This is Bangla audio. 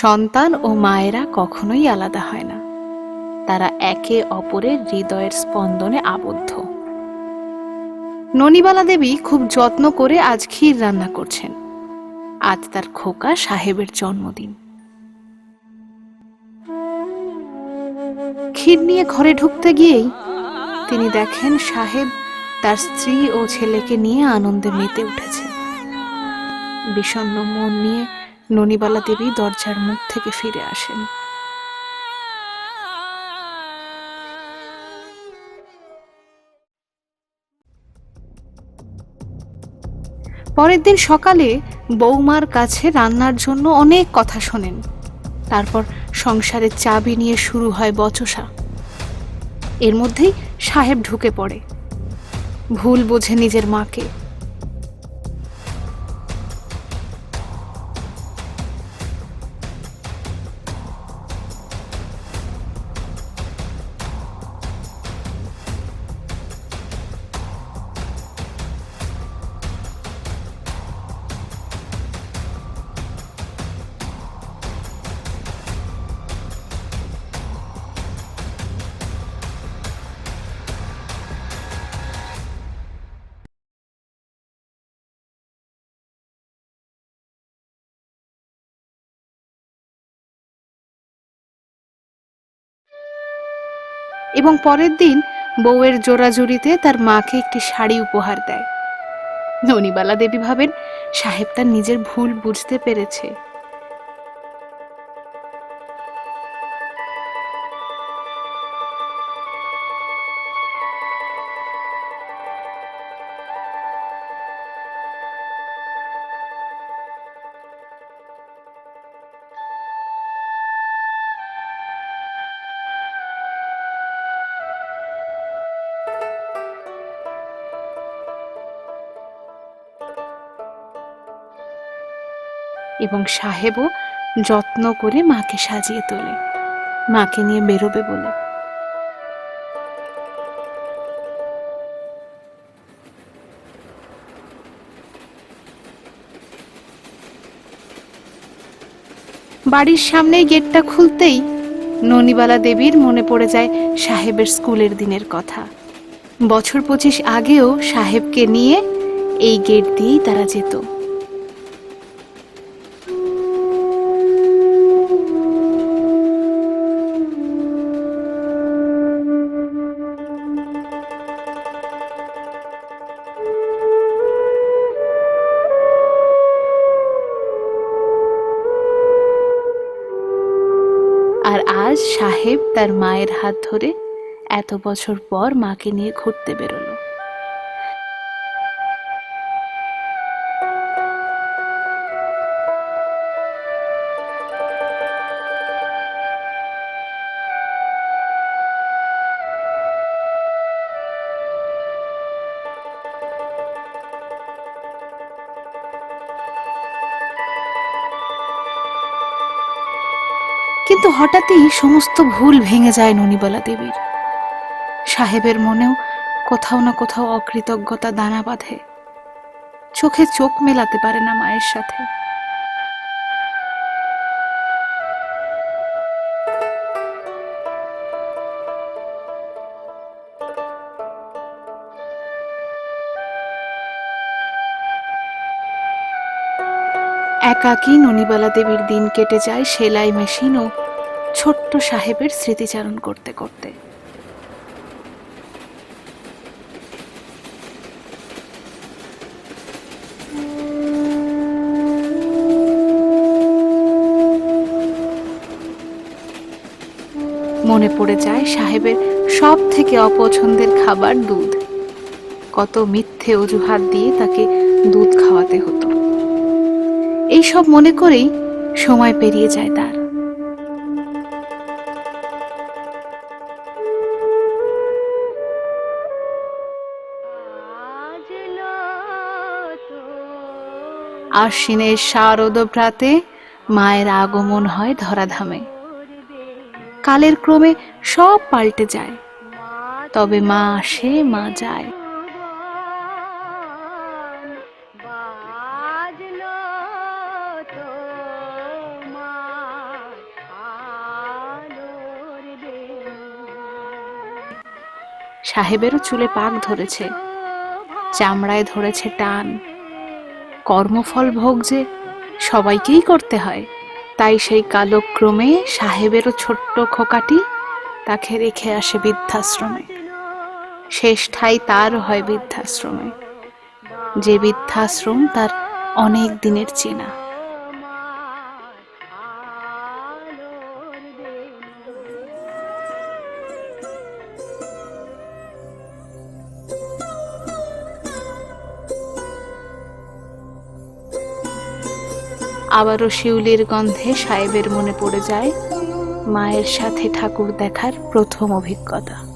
সন্তান ও মায়েরা কখনোই আলাদা হয় না। তারা একে অপরের হৃদয়ের স্পন্দনে আবদ্ধ। ননিবালা দেবী খুব যত্ন করে আজ ক্ষীর রান্না করছেন। আজ তার খোকা সাহেবের জন্মদিন। ক্ষীর নিয়ে ঘরে ঢুকতে গিয়েই তিনি দেখেন সাহেব তার স্ত্রী ও ছেলেকে নিয়ে আনন্দে মেতে উঠেছে। বিষণ্ণ মন নিয়ে ননিবালা দেবী দরজার মুখ থেকে ফিরে আসেন। পরের দিন সকালে বৌমার কাছে রান্নার জন্য অনেক কথা শোনেন। তারপর সংসারের চাবি নিয়ে শুরু হয় বচসা। এর মধ্যেই সাহেব ঢুকে পড়ে। ভুল বোঝে নিজের মাকে। এবং পরের দিন বউয়ের জোড়াজুড়িতে তার মাকে একটি শাড়ি উপহার দেয়। ননিবালা দেবী ভাবেন সাহেব তার নিজের ভুল বুঝতে পেরেছে। এবং সাহেবও যত্ন করে মাকে সাজিয়ে তোলে। মাকে নিয়ে বেরোবে বলে। বাড়ির সামনেই গেটটা খুলতেই ননিবালা দেবীর মনে পড়ে যায় সাহেবের স্কুলের দিনের কথা। বছর পঁচিশ আগেও সাহেবকে নিয়ে এই গেট দিয়েই তারা যেত। আজ সাহেব তার মায়ের হাত ধরে এত বছর পর মাকে নিয়ে ঘুরতে বেরোলো। কিন্তু হঠাৎই সমস্ত ভুল ভেঙে যায় ননিবালা দেবীর। সাহেবের মনেও কোথাও না কোথাও অকৃতজ্ঞতা দানা বাঁধে। চোখে চোখ মেলাতে পারে না মায়ের সাথে। একাকী ননিবালা দেবীর দিন কেটে যায় সেলাই মেশিন ও ছোট্ট সাহেবের স্মৃতিচারণ করতে করতে। মনে পড়ে যায় সাহেবের সব থেকে অপছন্দের খাবার দুধ। কত মিথ্যে অজুহাত দিয়ে তাকে দুধ খাওয়াতে হতো। এই সব মনে করেই সময় পেরিয়ে যায় তার। আশ্বিনের শারদ প্রাতে মায়ের আগমন হয় ধরাধামে। কালের ক্রমে সব পাল্টে যায়। তবে মা আসে, মা যায়। সাহেবেরও চুলে পাক ধরেছে, চামড়ায় ধরেছে টান। কর্মফল ভোগ যে সবাইকেই করতে হয়, তাই সেই কালক্রমে সাহেবেরও ছোট্ট খোকাটি তাকে রেখে আসে বৃদ্ধাশ্রমে। শেষ ঠাই তার হয় বৃদ্ধাশ্রমে, যে বৃদ্ধাশ্রম তার অনেক দিনের চেনা। আবারও শিউলির গন্ধে সাহেবের মনে পড়ে যায় মায়ের সাথে ঠাকুর দেখার প্রথম অভিজ্ঞতা।